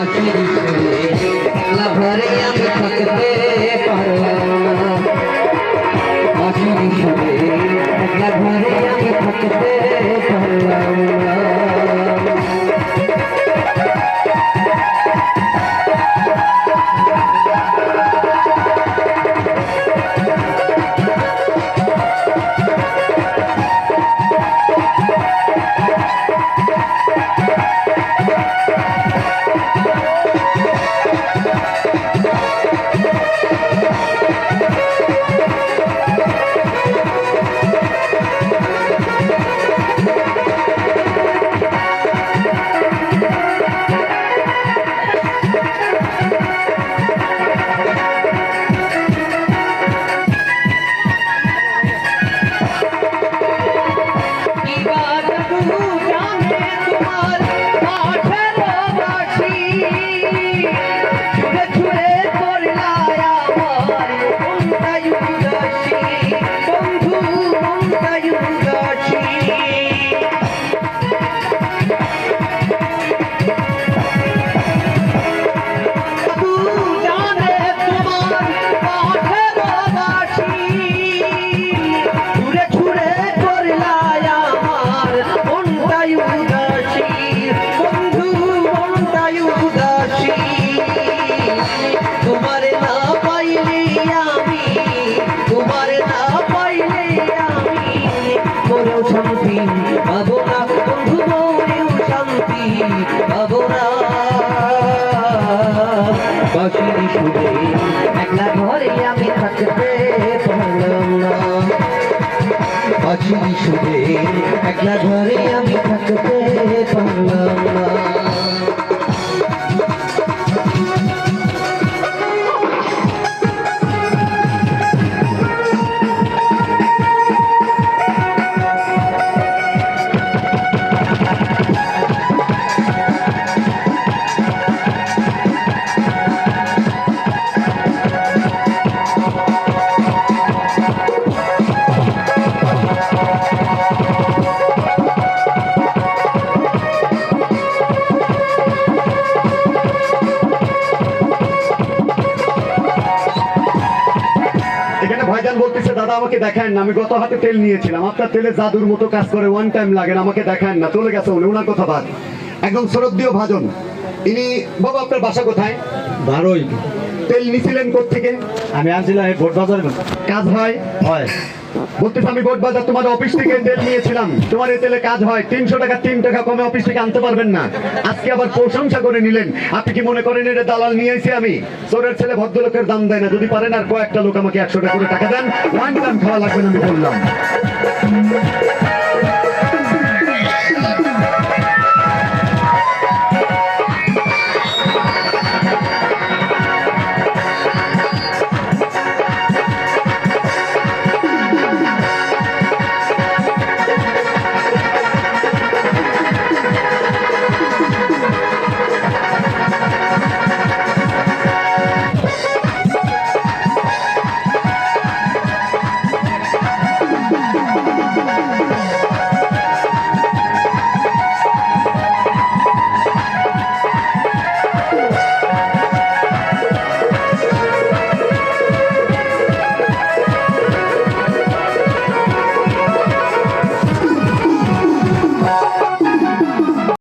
ಆಚರಣೆ পাবো না একলা ঘরে আমি থাকতে পারলাম না। বাঁশির সুরে একলা ঘরে আমি থাকতে বলতেছে দাদা আমাকে দেখেন না আমি গত হাতে তেল নিয়েছিলাম। আপনার তেলে জাদুর মতো কাজ করে ওয়ান টাইম লাগে না আমাকে দেখেন না। চলে গেছে উনি ওনার কথা বাদ। একদম শরদীয় ভাজন। ইনি বাবা আপনার বাসা কোথায়? ভালোই তেল নিছিলেন কোথেকে আমি আনছিলাম ভোট বাজার কাজ হয়? হয়। বলতেছে আমি বোট বাজার তোমার অফিস থেকে তেল নিয়েছিলাম। তোমার এই তেলে কাজ হয়। তিনশো টাকা, তিন টাকা কমে অফিস থেকে আনতে পারবেন না। আজকে আবার প্রশংসা করে নিলেন। আপনি কি মনে করেন এটা দালাল নিয়েছি আমি? চোরের ছেলে ভদ্রলোকের দাম দেয় না। যদি পারেন আর কয়েকটা লোক আমাকে একশো টাকা করে টাকা দেন ওয়ান টাইম খাওয়া লাগবে না আমি বললাম।